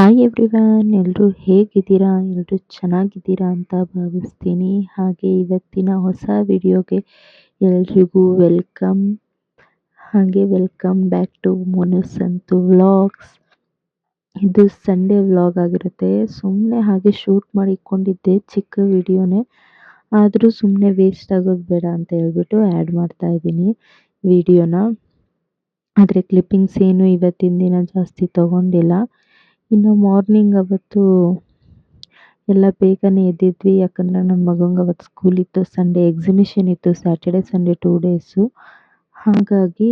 Hi everyone ಎಲ್ಲರೂ ಹೇಗಿದ್ದೀರಾ? ಎಲ್ಲರೂ ಚೆನ್ನಾಗಿದ್ದೀರಾ ಅಂತ ಭಾವಿಸ್ತೀನಿ. ಹಾಗೆ ಇವತ್ತಿನ ಹೊಸ ವಿಡಿಯೋಗೆ ಎಲ್ರಿಗೂ ವೆಲ್ಕಮ್. ಹಾಗೆ welcome back to Monu Santu vlogs. ಇದು ಸಂಡೇ ವ್ಲಾಗ್ ಆಗಿರುತ್ತೆ. ಸುಮ್ಮನೆ ಹಾಗೆ ಶೂಟ್ ಮಾಡಿಕೊಂಡಿದ್ದೆ ಚಿಕ್ಕ ವಿಡಿಯೋನೇ. ಆದರೂ ಸುಮ್ಮನೆ ವೇಸ್ಟ್ ಆಗೋದು ಬೇಡ ಅಂತ ಹೇಳ್ಬಿಟ್ಟು ಆ್ಯಡ್ ಮಾಡ್ತಾ ಇದ್ದೀನಿ ವಿಡಿಯೋನ. ಆದರೆ ಕ್ಲಿಪ್ಪಿಂಗ್ಸ್ ಏನು ಇವತ್ತಿನ ದಿನ ಜಾಸ್ತಿ ತಗೊಂಡಿಲ್ಲ. ಇನ್ನು ಮಾರ್ನಿಂಗ್ ಅವತ್ತು ಎಲ್ಲ ಬೇಗನೆ ಎದ್ದಿದ್ವಿ. ಯಾಕಂದ್ರೆ ನನ್ನ ಮಗಂಗೆ ಅವತ್ತು ಸ್ಕೂಲ್ ಇತ್ತು. ಸಂಡೇ ಎಕ್ಸಿಬಿಷನ್ ಇತ್ತು. ಸ್ಯಾಟರ್ಡೆ ಸಂಡೇ ಟೂ ಡೇಸು ಹಾಗಾಗಿ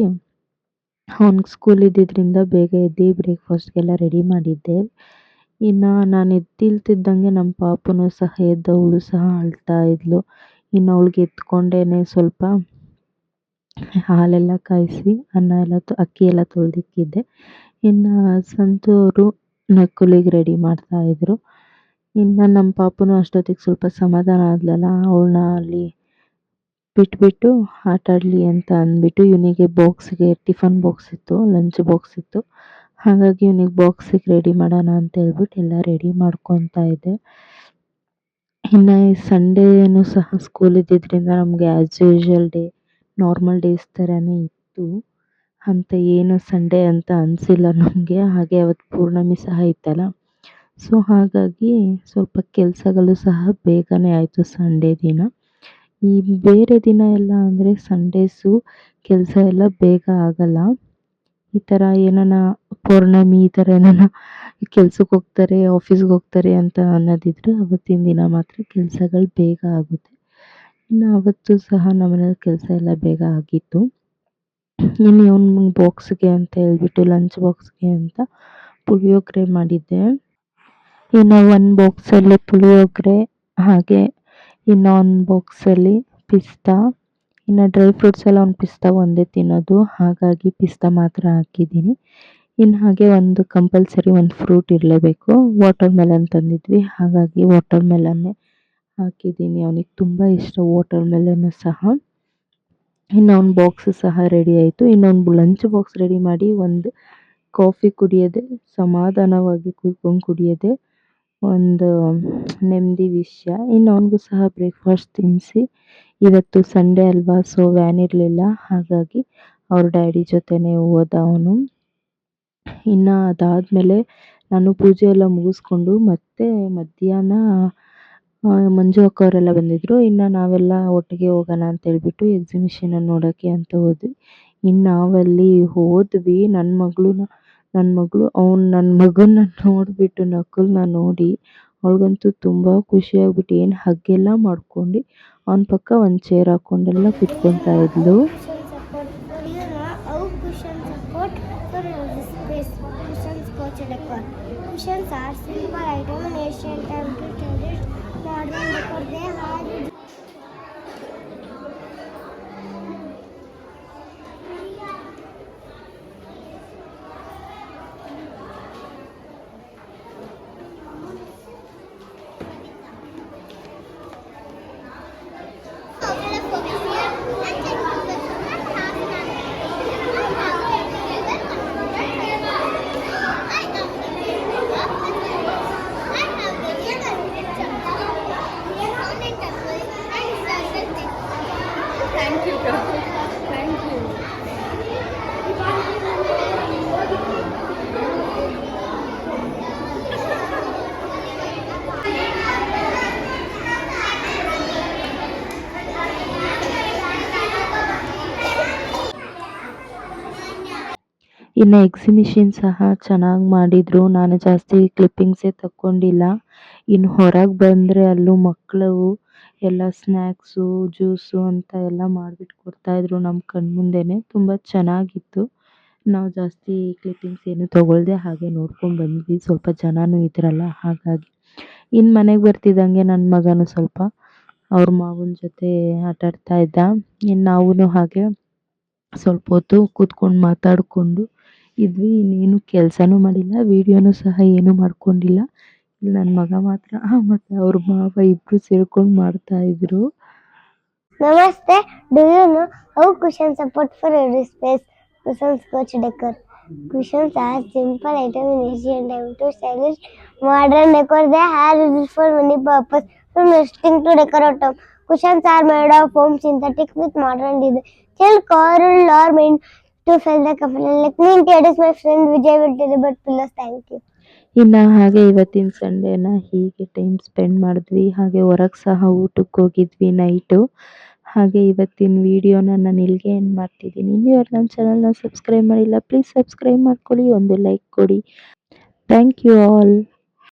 ಅವ್ನಿಗೆ ಸ್ಕೂಲ್ ಇದ್ದಿದ್ದರಿಂದ ಬೇಗ ಎದ್ದು ಬ್ರೇಕ್ಫಾಸ್ಟ್ಗೆಲ್ಲ ರೆಡಿ ಮಾಡಿದ್ದೆ. ಇನ್ನು ನಾನು ಎದ್ದಿಲ್ತಿದ್ದಂಗೆ ನಮ್ಮ ಪಾಪನು ಸಹ ಎದ್ದವಳು ಸಹ ಅಳ್ತಾ ಇದ್ಲು. ಇನ್ನು ಅವಳಿಗೆ ಎತ್ಕೊಂಡೇನೆ ಸ್ವಲ್ಪ ಹಾಲೆಲ್ಲ ಕಾಯಿಸಿ ಅನ್ನ ಎಲ್ಲ ಅಕ್ಕಿ ಎಲ್ಲ ತೊಳೆದಿಕ್ಕಿದ್ದೆ. ಇನ್ನು ಸಂತು ಅವರು ನಕ್ಕುಲಿಗೆ ರೆಡಿ ಮಾಡ್ತಾ ಇದ್ರು. ಇನ್ನು ನಮ್ಮ ಪಾಪುನು ಅಷ್ಟೊತ್ತಿಗೆ ಸ್ವಲ್ಪ ಸಮಾಧಾನ ಆದ್ಲಲ್ಲ ಅವಳನ್ನ ಅಲ್ಲಿ ಬಿಟ್ಬಿಟ್ಟು ಆಟ ಅಂತ ಅಂದ್ಬಿಟ್ಟು ಇವನಿಗೆ ಬಾಕ್ಸ್ಗೆ ಟಿಫನ್ ಬಾಕ್ಸ್ ಇತ್ತು ಲಂಚ್ ಬಾಕ್ಸ್ ಇತ್ತು. ಹಾಗಾಗಿ ಇವನಿಗೆ ಬಾಕ್ಸಿಗೆ ರೆಡಿ ಮಾಡೋಣ ಅಂತ ಹೇಳ್ಬಿಟ್ಟು ಎಲ್ಲ ರೆಡಿ ಮಾಡ್ಕೊತಾ ಇದ್ದೆ. ಇನ್ನು ಸಂಡೇನು ಸಹ ಸ್ಕೂಲ್ ಇದ್ದಿದ್ದರಿಂದ ನಮಗೆ as usual day normal days ಥರನೇ ಇತ್ತು. ಅಂತ ಏನು ಸಂಡೇ ಅಂತ ಅನಿಸಿಲ್ಲ ನಮಗೆ. ಹಾಗೆ ಅವತ್ತು ಪೂರ್ಣಮಿ ಸಹ ಇತ್ತಲ್ಲ. ಸೊ ಹಾಗಾಗಿ ಸ್ವಲ್ಪ ಕೆಲಸಗಳು ಸಹ ಬೇಗನೆ ಆಯಿತು ಸಂಡೇ ದಿನ. ಈ ಬೇರೆ ದಿನ ಎಲ್ಲ ಅಂದರೆ ಸಂಡೇಸು ಕೆಲಸ ಎಲ್ಲ ಬೇಗ ಆಗಲ್ಲ. ಈ ಥರ ಏನಾನ ಪೌರ್ಣಮಿ ಈ ಥರ ಏನಾನ ಕೆಲ್ಸಕ್ಕೆ ಹೋಗ್ತಾರೆ ಆಫೀಸ್ಗೆ ಹೋಗ್ತಾರೆ ಅಂತ ಅನ್ನೋದಿದ್ರೆ ಅವತ್ತಿನ ದಿನ ಮಾತ್ರ ಕೆಲಸಗಳು ಬೇಗ ಆಗುತ್ತೆ. ಇನ್ನು ಅವತ್ತು ಸಹ ನಮ್ಮನೇಲಿ ಕೆಲಸ ಎಲ್ಲ ಬೇಗ ಆಗಿತ್ತು. ಇನ್ನು ಇವನ ಬಾಕ್ಸ್ಗೆ ಅಂತ ಹೇಳ್ಬಿಟ್ಟು ಲಂಚ್ ಬಾಕ್ಸ್ಗೆ ಅಂತ ಪುಳಿಯೋಗರೆ ಮಾಡಿದ್ದೆ. ಇನ್ನು ಒಂದು ಬಾಕ್ಸಲ್ಲಿ ಪುಳಿಯೋಗರೆ, ಹಾಗೆ ಇನ್ನು ಒಂದು ಬಾಕ್ಸಲ್ಲಿ ಪಿಸ್ತಾ. ಇನ್ನು ಡ್ರೈ ಫ್ರೂಟ್ಸ್ ಎಲ್ಲ ಒಂದು ಪಿಸ್ತಾ ಒಂದೇ ತಿನ್ನೋದು, ಹಾಗಾಗಿ ಪಿಸ್ತಾ ಮಾತ್ರ ಹಾಕಿದ್ದೀನಿ. ಇನ್ನು ಹಾಗೆ ಒಂದು ಕಂಪಲ್ಸರಿ ಒಂದು ಫ್ರೂಟ್ ಇರಲೇಬೇಕು. ವಾಟರ್ ಮೆಲನ್ ತಂದಿದ್ವಿ, ಹಾಗಾಗಿ ವಾಟರ್ ಮೆಲನ್ನೇ ಹಾಕಿದ್ದೀನಿ. ಅವನಿಗೆ ತುಂಬ ಇಷ್ಟ ವಾಟರ್ ಮೆಲನ್ನು ಸಹ. ಇನ್ನು ಬಾಕ್ಸ್ ಬಾಕ್ಸು ಸಹ ರೆಡಿ ಆಯಿತು. ಇನ್ನೊಂದು ಲಂಚ್ ಬಾಕ್ಸ್ ರೆಡಿ ಮಾಡಿ ಒಂದು ಕಾಫಿ ಕುಡಿಯೋದೆ, ಸಮಾಧಾನವಾಗಿ ಕೂತ್ಕೊಂಡು ಕುಡಿಯದೆ, ಒಂದು ನೆಮ್ಮದಿ ವಿಷಯ. ಇನ್ನೊಂದು ಸಹ ಬ್ರೇಕ್ಫಾಸ್ಟ್ ತಿನ್ನಿಸಿ ಇವತ್ತು ಸಂಡೇ ಅಲ್ವಾ ಸೊ ವ್ಯಾನ್ ಇರಲಿಲ್ಲ. ಹಾಗಾಗಿ ಅವ್ರ ಡ್ಯಾಡಿ ಜೊತೆನೇ ಹೋದ ಅವನು. ಇನ್ನು ಅದಾದಮೇಲೆ ನಾನು ಪೂಜೆ ಎಲ್ಲ ಮುಗಿಸ್ಕೊಂಡು ಮತ್ತೆ ಮಧ್ಯಾಹ್ನ ಮಂಜು ಅಕ್ಕ ಅವರೆಲ್ಲ ಬಂದಿದ್ರು. ಇನ್ನು ನಾವೆಲ್ಲ ಒಟ್ಟಿಗೆ ಹೋಗೋಣ ಅಂತ ಹೇಳ್ಬಿಟ್ಟು ಎಕ್ಸಿಬಿಷನ್ ನೋಡೋಕ್ಕೆ ಅಂತ ಹೋದ್ವಿ. ಇನ್ನು ನಾವಲ್ಲಿ ಹೋದ್ವಿ. ನನ್ನ ಮಗಳು ನನ್ನ ಮಗಳು, ಅವ್ನು ನನ್ನ ಮಗನ್ನ ನೋಡಿಬಿಟ್ಟು ನಕ್ಕಲನ್ನ ನೋಡಿ ಅವಳಿಗಂತೂ ತುಂಬ ಖುಷಿ ಆಗ್ಬಿಟ್ಟು ಏನು ಹಗ್ಗೆಲ್ಲ ಮಾಡ್ಕೊಂಡು ಅವನ ಪಕ್ಕ ಒಂದು ಚೇರ್ ಹಾಕ್ಕೊಂಡೆಲ್ಲ ಕುತ್ಕೊತಾ ಇದ್ಲು. Are silver item in ancient time to tradition modern because They are ಇನ್ನು ಎಕ್ಸಿಬಿಷನ್ ಸಹ ಚೆನ್ನಾಗಿ ಮಾಡಿದರು. ನಾನು ಜಾಸ್ತಿ ಕ್ಲಿಪ್ಪಿಂಗ್ಸೇ ತಕೊಂಡಿಲ್ಲ ಇನ್ನು ಹೊರಗೆ ಬಂದರೆ ಅಲ್ಲೂ ಮಕ್ಕಳು ಎಲ್ಲ ಸ್ನ್ಯಾಕ್ಸು ಜ್ಯೂಸು ಅಂತ ಎಲ್ಲ ಮಾಡಿಬಿಟ್ಟು ಕೊಡ್ತಾಯಿದ್ರು ನಮ್ಮ ಕಣ್ಮುಂದೆನೇ ತುಂಬ ಚೆನ್ನಾಗಿತ್ತು. ನಾವು ಜಾಸ್ತಿ ಕ್ಲಿಪ್ಪಿಂಗ್ಸ್ ಏನು ತಗೊಳ್ದೆ ಹಾಗೆ ನೋಡ್ಕೊಂಡು ಬಂದ್ವಿ. ಸ್ವಲ್ಪ ಜನನೂ ಇದ್ರಲ್ಲ ಹಾಗಾಗಿ. ಇನ್ನು ಮನೆಗೆ ಬರ್ತಿದ್ದಂಗೆ ನನ್ನ ಮಗನು ಸ್ವಲ್ಪ ಅವ್ರ ಮಾವನ ಜೊತೆ ಆಟ ಆಡ್ತಾ ಇದ್ದ. ಇನ್ನು ನಾವೂ ಹಾಗೆ ಸ್ವಲ್ಪ ಹೊತ್ತು ಕೂತ್ಕೊಂಡು ಮಾತಾಡಿಕೊಂಡು ಇದು ಇನ್ನೇನು ಕೆಲಸನೂ ಮಾಡಿಲ್ಲ, ವಿಡಿಯೋನು ಸಹ ಏನು ಮಾಡ್ಕೊಂಡಿಲ್ಲ. ನನ್ನ ಮಗ ಮಾತ್ರ ಮತ್ತೆ ಅವ್ರ ಮಾವ ಇಬ್ರು ಸೇರ್ಕೊಂಡು ಮಾಡ್ತಾ ಇದ್ರು. ನಮಸ್ತೆ support for space couch decor cushions are simple item in Asian time to stylish modern decor they are is for many purpose from nesting to decor autumn cushions are made of home synthetic with modern design chill car ಲಾರ್ to feel the comfort. Let me introduce my friend Vijay but about pillows. Thank you. ಇನ್ನು ಹಾಗೆ ಇವತ್ತಿನ ಸಂಡೇನ ಹೀಗೆ time spend ಮಾಡಿದ್ವಿ ಹಾಗೆ ಹೊರಗೆ ಸಹ ಊಟಕ್ಕೆ ಹೋಗಿದ್ವಿ ನೈಟು ಹಾಗೆ ಇವತ್ತಿನ ವಿಡಿಯೋನ ನಾನು ಇಲ್ಲಿಗೆ ಏನು ಮಾಡ್ತಿದ್ದೀನಿ ನಮ್ಮ ನನ್ನ ಚಾನಲ್ನ ಸಬ್ಸ್ಕ್ರೈಬ್ ಮಾಡಿಲ್ಲ ಪ್ಲೀಸ್ ಸಬ್ಸ್ಕ್ರೈಬ್ ಮಾಡ್ಕೊಳ್ಳಿ, ಒಂದು ಲೈಕ್ ಕೊಡಿ ಥ್ಯಾಂಕ್ ಯು ಆಲ್